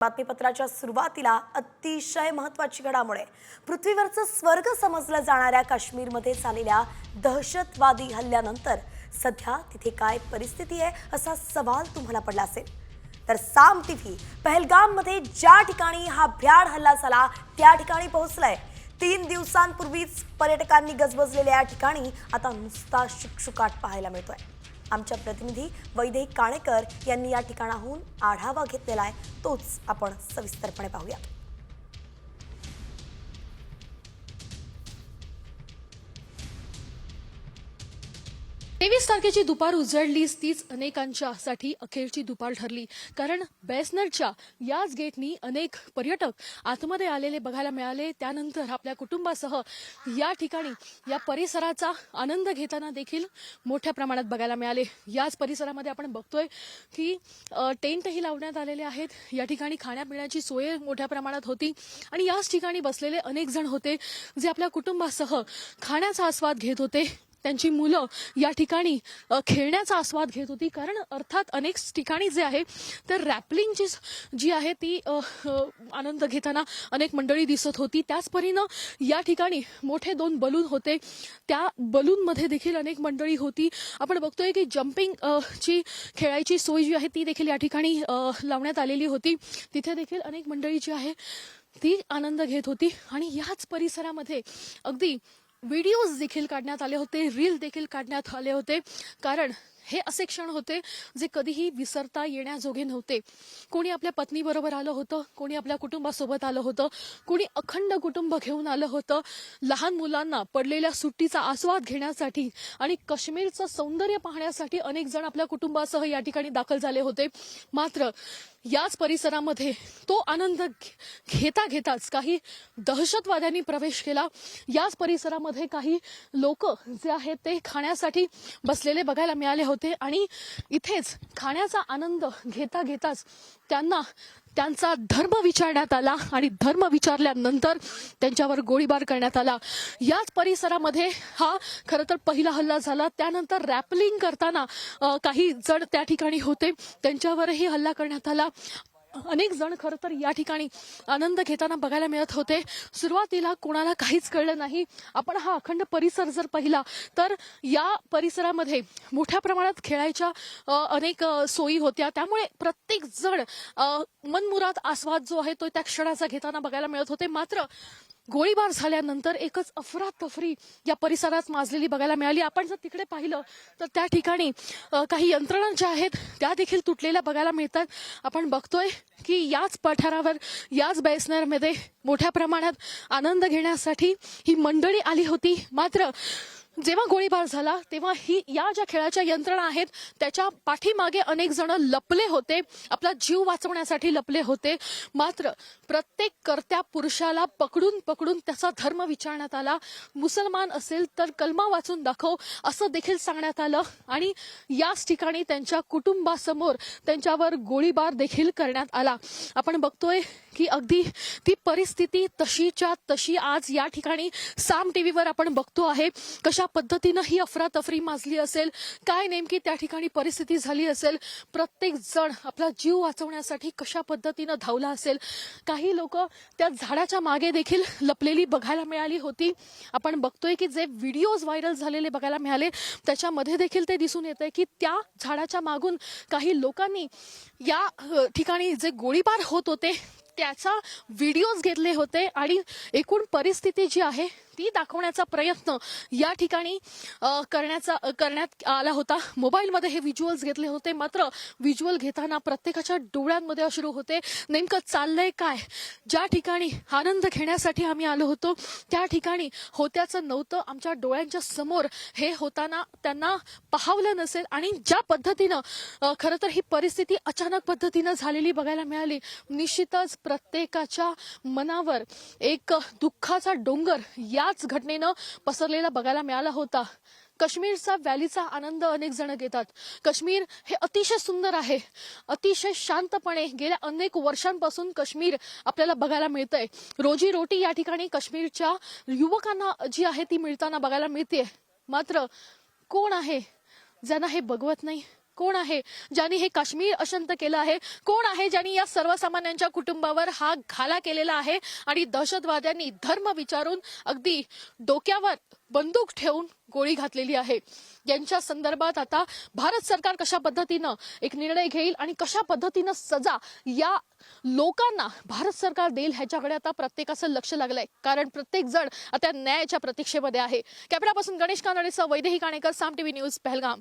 बातमीपत्राच्या सुरुवातीला अतिशय महत्वाची घडामोड पृथ्वीवरचं स्वर्ग समजलं जाणाऱ्या काश्मीरमध्ये झालेल्या दहशतवादी हल्ल्यानंतर सध्या तिथे काय परिस्थिती आहे असा सवाल तुम्हाला पडला असेल. तर साम टीव्ही पहलगाममध्ये ज्या ठिकाणी हा भ्याड हल्ला झाला त्या ठिकाणी पोहोचलाय. तीन दिवसांपूर्वीच पर्यटकांनी गजबजलेल्या या ठिकाणी आता नुसता शुकशुकाट पाहायला मिळतोय. आमच्या प्रतिनिधी वैदेही काणेकर यांनी या ठिकाणाहून आढावा घेतलेला आहे. तोच आपण सविस्तरपणे पाहूया. तेवीस तारखेची दुपार उजळलीच तीच अनेकांच्यासाठी अखेरची दुपार ठरली. कारण बेसनरच्या याच गेटनी अनेक पर्यटक आतमध्ये आलेले बघायला मिळाले. त्यानंतर आपल्या कुटुंबासह या ठिकाणी या परिसराचा आनंद घेताना देखील मोठ्या प्रमाणात बघायला मिळाले. याच परिसरामध्ये आपण बघतोय की टेंटही लावण्यात आलेले आहेत. या ठिकाणी खाण्यापिण्याची सोय मोठ्या प्रमाणात होती. आणि याच ठिकाणी बसलेले अनेक जण होते जे आपल्या कुटुंबासह खाण्याचा आस्वाद घेत होते. त्यांची मुलं या ठिकाणी खेळण्याचा आस्वाद घेत होती. कारण अर्थात अनेक ठिकाणी जे आहे तर रॅपलिंगची जी आहे ती आनंद घेताना अनेक मंडळी दिसत होती. त्याच परीनं या ठिकाणी मोठे दोन बलून होते. त्या बलूनमध्ये देखील अनेक मंडळी होती. आपण बघतोय की जम्पिंग ची खेळायची सोय जी आहे ती देखील या ठिकाणी लावण्यात आलेली होती. तिथे देखील अनेक मंडळी जी आहे ती आनंद घेत होती. आणि याच परिसरामध्ये अगदी व्हिडिओज देखील काढण्यात आले होते रील देखील काढण्यात आले होते. कारण हे असे क्षण होते जे कधीही विसरता येण्याजोगे नव्हते. कोणी आपल्या पत्नीबरोबर आलं होतं कोणी आपल्या कुटुंबासोबत आलं होतं कोणी अखंड कुटुंब घेऊन आलं होतं. लहान मुलांना पडलेल्या सुट्टीचा आस्वाद घेण्यासाठी आणि काश्मीरचं सौंदर्य पाहण्यासाठी अनेक जण आपल्या कुटुंबासह या ठिकाणी दाखल झाले होते. मात्र याच परिसरामध्ये तो आनंद घे- घेता घेताच काही दहशतवाद्यांनी प्रवेश केला. याच परिसरामध्ये काही लोक जे आहेत ते खाण्यासाठी बसलेले बघायला मिळाले होते आणि इथेच खाण्याचा आनंद घेता घेताच त्यांना त्यांचा धर्म विचारण्यात आला आणि धर्म विचारल्यानंतर त्यांच्यावर गोळीबार करण्यात आला. याच परिसरामध्ये हा खरं तर पहिला हल्ला झाला. त्यानंतर रॅपलिंग करताना काही जण त्या ठिकाणी होते. त्यांच्यावरही हल्ला करण्यात आला. अनेक जण खरं तर या ठिकाणी आनंद घेताना बघायला मिळत होते. सुरुवातीला कोणाला काहीच कळलं नाही. आपण हा अखंड परिसर जर पाहिला तर या परिसरामध्ये मोठ्या प्रमाणात खेळायच्या अनेक सोयी होत्या. त्यामुळे प्रत्येक जण मनमुराद आस्वाद जो आहे तो त्या क्षणाचा घेताना बघायला मिळत होते. मात्र गोळीबार झाल्यानंतर एकच अफरातफरी या परिसरात माजलेली बघायला मिळाली. आपण जर तिकडे पाहिलं तर त्या ठिकाणी काही यंत्रणा ज्या आहेत त्या देखील तुटलेल्या बघायला मिळतात. आपण बघतोय की याच पठारावर याच बेसनरमध्ये मोठ्या प्रमाणात आनंद घेण्यासाठी ही मंडळी आली होती. मात्र जेव्हा गोळीबार झाला तेव्हा ही या ज्या खेळाच्या यंत्रणा आहेत त्याच्या पाठीमागे अनेक जण लपले होते. आपला जीव वाचवण्यासाठी लपले होते. मात्र प्रत्येक कर्त्या पुरुषाला पकडून पकडून त्याचा धर्म विचारण्यात आला. मुसलमान असेल तर कलमा वाचून दाखव असं देखील सांगण्यात आलं. आणि याच ठिकाणी त्यांच्या कुटुंबासमोर त्यांच्यावर गोळीबार देखील करण्यात आला. आपण बघतोय की अगदी ती परिस्थिती तशीच्या तशी आज या ठिकाणी साम टीव्हीवर आपण बघतो आहे. कशा पद्धतीनं ही अफरातफरी माजली असेल काय नेमकी त्या ठिकाणी परिस्थिती झाली असेल प्रत्येक जण आपला जीव वाचवण्यासाठी कशा पद्धतीनं धावला असेल काही लोक त्या झाडाच्या मागे देखील लपलेली बघायला मिळाली होती. आपण बघतोय की जे व्हिडिओज व्हायरल झालेले बघायला मिळाले त्याच्यामध्ये देखील ते दिसून येत आहे की त्या झाडाच्या मागून काही लोकांनी या ठिकाणी जे गोळीबार होत होते त्याचा व्हिडिओज घेतले होते आणि एकूण परिस्थिती जी आहे ती दाखवण्याचा प्रयत्न या ठिकाणी करण्याचा करण्यात आला होता. मोबाईलमध्ये हे व्हिज्युअल्स घेतले होते. मात्र व्हिज्युअल घेताना प्रत्येकाच्या डोळ्यांमध्ये अश्रू होते. नेमकं चाललंय काय? ज्या ठिकाणी आनंद घेण्यासाठी आम्ही आलो होतो त्या ठिकाणी होत्याचं नव्हतं. आमच्या डोळ्यांच्या समोर हे होताना त्यांना पाहावलं नसेल आणि ज्या पद्धतीनं खरं तर ही परिस्थिती अचानक पद्धतीनं झालेली बघायला मिळाली निश्चितच प्रत्येकाच्या मनावर एक दुःखाचा डोंगर याच घटनेनं पसरलेला बघायला मिळाला होता. काश्मीरचा व्हॅलीचा आनंद अनेक जण घेतात. काश्मीर हे अतिशय सुंदर आहे. अतिशय शांतपणे गेल्या अनेक वर्षांपासून काश्मीर आपल्याला बघायला मिळतंय. रोजी रोटी या ठिकाणी काश्मीरच्या युवकांना जी आहे ती मिळताना बघायला मिळते मात्र कोण आहे ज्यांना हे बघवत नाही? कोण आहे? ज्यांनी हे काश्मीर अशांत केलं आहे कोण आहे ज्यांनी या सर्वसामान्यांच्या कुटुंबावर हा घाला केलेला आहे? आणि दहशतवाद्यांनी धर्म विचारून अगदी डोक्यावर बंदूक ठेवून गोळी घातलेली आहे. यांच्या संदर्भात आता भारत सरकार कशा पद्धतीनं एक निर्णय घेईल आणि कशा पद्धतीनं सजा या लोकांना भारत सरकार देईल ह्याच्याकडे आता प्रत्येकाचं लक्ष लागलंय. कारण प्रत्येक जण आता न्यायाच्या प्रतीक्षेमध्ये आहे. कॅमेरापासून गणेश कानडेसह वैदेही काणेकर साम टीव्ही न्यूज पहलगाम.